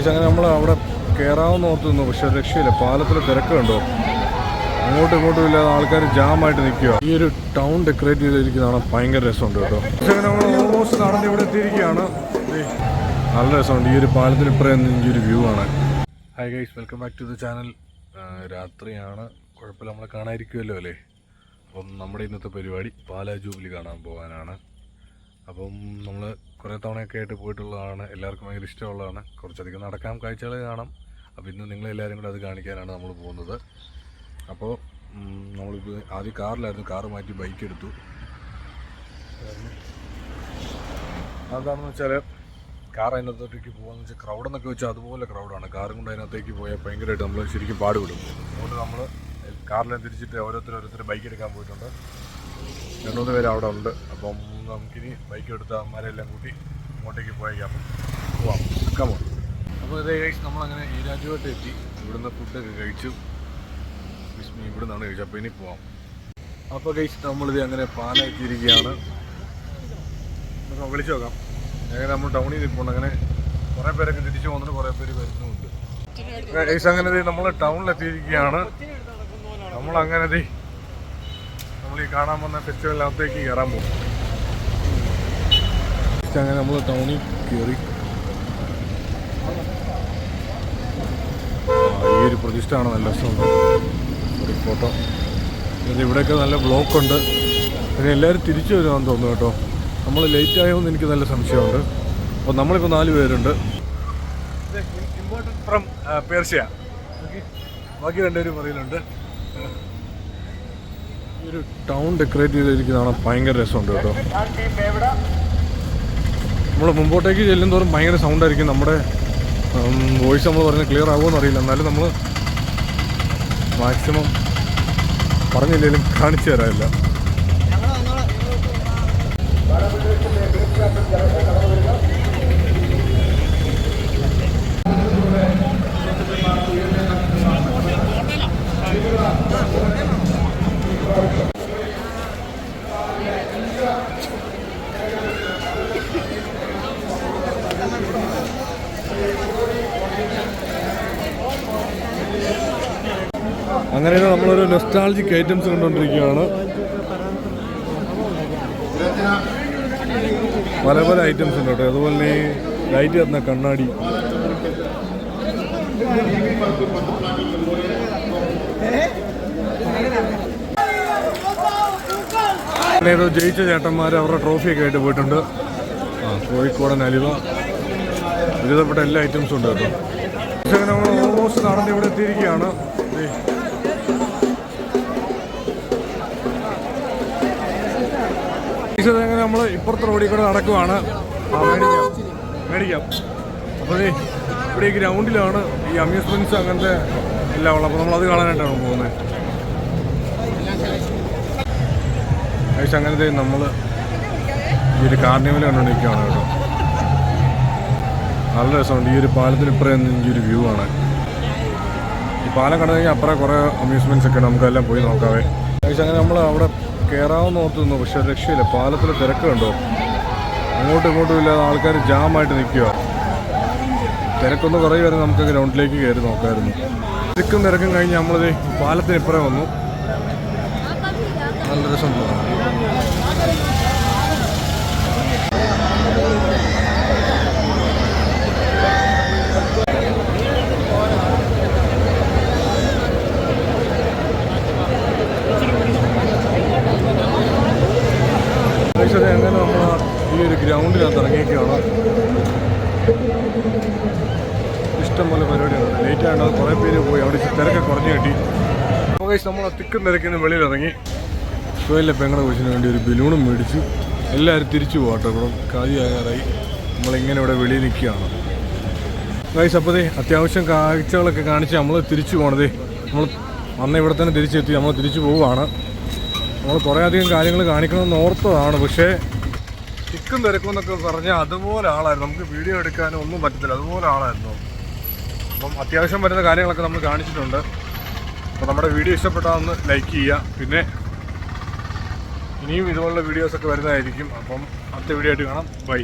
പക്ഷേ അങ്ങനെ നമ്മൾ അവിടെ കയറാമെന്ന് ഓർത്ത് നിന്നു. പക്ഷെ രക്ഷയില്ല. പാലത്തിൽ തിരക്ക് കണ്ടോ? അങ്ങോട്ടും ഇങ്ങോട്ടും ഇല്ലാതെ ആൾക്കാർ ജാമായിട്ട് നിൽക്കുക ഈ ഒരു ടൗൺ ഡെക്കറേറ്റ് ചെയ്തിരിക്കുന്നതാണ് ഭയങ്കര രസമുണ്ട് കേട്ടോ. അങ്ങനെ നമ്മൾ ഓൾമോസ്റ്റ് നടന്ന് ഇവിടെ എത്തിയിരിക്കുകയാണ്. നല്ല രസമുണ്ട്. ഈ ഒരു പാലത്തിന് ഇപ്പറയും ഈ ഒരു വ്യൂ ആണ് hi guys welcome back to the channel രാത്രിയാണ്. കുഴപ്പമില്ല നമ്മളെ കാണാതിരിക്കുമല്ലോ അല്ലേ? അപ്പം നമ്മുടെ ഇന്നത്തെ പരിപാടി പാലാ ജൂബിലി കാണാൻ പോകാനാണ്. അപ്പം നമ്മൾ കുറേ തവണയൊക്കെ ആയിട്ട് പോയിട്ടുള്ളതാണ്. എല്ലാവർക്കും ഭയങ്കര ഇഷ്ടമുള്ളതാണ്. കുറച്ചധികം നടക്കാം കാഴ്ചകൾ കാണാം. അപ്പോൾ ഇന്ന് നിങ്ങളെല്ലാവരും കൂടെ അത് കാണിക്കാനാണ് നമ്മൾ പോകുന്നത്. അപ്പോൾ നമ്മളിപ്പോൾ ആദ്യം കാറിലായിരുന്നു. കാറ് മാറ്റി ബൈക്ക് എടുത്തു. അതെന്താണെന്ന് വെച്ചാൽ കാർ അതിനകത്തോട്ടേക്ക് പോകാന്ന് വെച്ചാൽ ക്രൗഡെന്നൊക്കെ വെച്ചാൽ അതുപോലെ ക്രൗഡാണ് കാറും കൊണ്ട് അതിനകത്തേക്ക് പോയാൽ ഭയങ്കരമായിട്ട് നമ്മൾ ശരിക്കും പാടുപെടും. അതുകൊണ്ട് നമ്മൾ കാറിലെ തിരിച്ചിട്ട് ഓരോരുത്തർ ഓരോരുത്തർ ബൈക്ക് എടുക്കാൻ പോയിട്ടുണ്ട്. രണ്ടു മൂന്ന് പേര് അവിടെ ഉണ്ട്. അപ്പം നമുക്കിനി ബൈക്ക് എടുത്ത അമ്മമാരെല്ലാം കൂട്ടി അങ്ങോട്ടേക്ക് പോയേക്കാം. അപ്പം പോവാം കമോ അപ്പോൾ ഇതേ കഴിച്ച് നമ്മളങ്ങനെ ഈ രാജ്യമായിട്ട് എത്തി ഇവിടുന്ന് ഫുഡൊക്കെ കഴിച്ചു വിസ്മി ഇവിടുന്നാണ് കഴിച്ചത്. അപ്പോൾ ഇനി പോവാം. അപ്പോൾ കഴിച്ച് നമ്മളിത് അങ്ങനെ പാലെത്തിയിരിക്കുകയാണ് നമുക്ക് വിളിച്ചു നോക്കാം. അങ്ങനെ നമ്മൾ ടൗണിൽ നിൽപ്പുണ്ട്. അങ്ങനെ കുറേ പേരൊക്കെ തിരിച്ചു പോകുന്നുണ്ട് കുറേ പേര് വരുന്നുമുണ്ട് ഗൈസ് അങ്ങനെ നമ്മൾ ടൗണിലെത്തിയിരിക്കുകയാണ് നമ്മളങ്ങനെ നമ്മൾ ഈ കാണാൻ വന്ന ഫെസ്റ്റിവലിനകത്തേക്ക് കയറാൻ പോകും അങ്ങനെ നമ്മൾ ടൗണിൽ കയറി ഈ ഒരു പ്രതിഷ്ഠയാണ് നല്ല സ്ഥലം ഒരു ഫോട്ടോ. പിന്നെ ഇവിടെയൊക്കെ നല്ല ബ്ലോക്ക് ഉണ്ട്. പിന്നെ എല്ലാവരും തിരിച്ചു വരുമെന്ന് തോന്നുന്നു കേട്ടോ. നമ്മൾ ലേറ്റ് ആയോന്ന് എനിക്ക് നല്ല സംശയമുണ്ട്. അപ്പോൾ നമ്മളിപ്പോൾ നാല് പേരുണ്ട്. Important from Persia. ബാക്കി രണ്ടുപേരും പറയലുണ്ട്. ഒരു ടൗൺ ഡെക്കറേറ്റ് ചെയ്തിരിക്കുന്നതാണ് ഭയങ്കര രസമുണ്ട് കേട്ടോ. നമ്മൾ മുമ്പോട്ടേക്ക് ചെല്ലും തോറും ഭയങ്കര സൗണ്ട് ആയിരിക്കും നമ്മുടെ വോയിസ് നമ്മൾ പറഞ്ഞ് ക്ലിയർ ആവുമെന്ന് അറിയില്ല. എന്നാലും നമ്മൾ മാക്സിമം പറഞ്ഞില്ലെങ്കിലും കാണിച്ചു തരാമില്ല അങ്ങനെ നമ്മളൊരു നൊസ്റ്റാൾജിക് ഐറ്റംസ് കണ്ടുകൊണ്ടിരിക്കുകയാണ്. പല പല ഐറ്റംസ് ഉണ്ട് കേട്ടോ. അതുപോലെ തന്നെ ലൈറ്റ് തന്ന കണ്ണാടി. ജയിച്ച ചേട്ടന്മാർ അവരുടെ ട്രോഫിയൊക്കെ ആയിട്ട് പോയിട്ടുണ്ട്. കോഴിക്കോടൻ അലുവ. വിധപ്പെട്ട എല്ലാ ഐറ്റംസും ഉണ്ട് കേട്ടോ. നമ്മൾ ഓൾമോസ്റ്റ് നടന്ന് ഇവിടെ എത്തിയിരിക്കുകയാണ്. നമ്മൾ ഇപ്പുറത്തെ റോഡിൽ കൂടെ നടക്കുവാണ്. മേടിക്കാം. മേടിക്കാം. അപ്പോൾ ഇവിടെ ഈ ഗ്രൗണ്ടിലാണ് ഈ അമ്യൂസ്മെന്റ്സ് അങ്ങനത്തെ എല്ലാം ഉള്ളത്. അപ്പോൾ നമ്മളത് കാണാനായിട്ടാണ് പോകുന്നത് അങ്ങനത്തെ നമ്മൾ ഈ ഒരു കാർണിവൽ കണ്ടുകൊണ്ടിരിക്കുകയാണ് കേട്ടോ. നല്ല രസമുണ്ട്. ഈ ഒരു പാലത്തിന് ഇപ്പുറം ഈ ഒരു വ്യൂ ആണ്. ഈ പാലം കണ്ടു കഴിഞ്ഞാൽ അപ്പുറം കുറേ അമ്യൂസ്മെന്റ്സ് ഒക്കെ നമുക്കെല്ലാം പോയി നോക്കാവേ. പക്ഷേ അങ്ങനെ നമ്മൾ അവിടെ കയറാമെന്ന് ഓർത്ത് പക്ഷേ രക്ഷയില്ല. പാലത്തിൽ തിരക്ക് കണ്ടോ? അങ്ങോട്ടും ഇങ്ങോട്ടും ഇല്ലാതെ ആൾക്കാർ ജാമായിട്ട് നിൽക്കുക തിരക്കൊന്ന് കുറയുമായിരുന്നു നമുക്ക് ഗ്രൗണ്ടിലേക്ക് കയറി നോക്കായിരുന്നു. തിരക്കും തിരക്കും കഴിഞ്ഞ് നമ്മളിത് പാലത്തിന് ഇപ്പുറം വന്നു. നല്ല രസം തോന്നുന്നു പക്ഷേ അങ്ങനെ നമ്മൾ ഈ ഒരു ഇറങ്ങിയൊക്കെയാണ് ഇഷ്ടംപോലെ പരിപാടിയാണ് ലേറ്റ് ആയിട്ട് കുറേ പേര് പോയി. അവിടെ തിരക്കെ കുറഞ്ഞു കിട്ടി. അപ്പോൾ നമ്മൾ തിക്കും തിരക്കിന് വെളിയിൽ ഇറങ്ങി സുഹയിലെ പെങ്ങളുടെ കൊച്ചിന് വേണ്ടി ഒരു ബലൂണും മേടിച്ചു. എല്ലാവരും തിരിച്ചു പോകട്ടെ ഇവിടെ കാതിയാകാറായി നമ്മളിങ്ങനെ ഇവിടെ വെളിയിൽ നിൽക്കുകയാണ്. ഗൈസ് അപ്പോൾ അത്യാവശ്യം കാഴ്ചകളൊക്കെ കാണിച്ച് നമ്മൾ തിരിച്ചു പോകണതേ നമ്മൾ അന്ന് ഇവിടെ തന്നെ തിരിച്ചെത്തി. നമ്മൾ തിരിച്ചു പോവുകയാണ്. നമ്മൾ കുറേ അധികം കാര്യങ്ങൾ കാണിക്കണമെന്ന് ഓർത്തതാണ്. പക്ഷേ തിക്കും തിരക്കും എന്നൊക്കെ പറഞ്ഞാൽ അതുപോലെ ആളായിരുന്നു. നമുക്ക് വീഡിയോ എടുക്കാനും ഒന്നും പറ്റത്തില്ല. അതുപോലെ ആളായിരുന്നു. അപ്പം അത്യാവശ്യം വരുന്ന കാര്യങ്ങളൊക്കെ നമ്മൾ കാണിച്ചിട്ടുണ്ട്. അപ്പോൾ നമ്മുടെ വീഡിയോ ഇഷ്ടപ്പെട്ടാന്ന് ലൈക്ക് ചെയ്യുക. പിന്നെ ഇനിയും ഇതുപോലുള്ള വീഡിയോസൊക്കെ വരുന്നതായിരിക്കും. അപ്പം അടുത്ത വീഡിയോ ആയിട്ട് കാണാം. ബൈ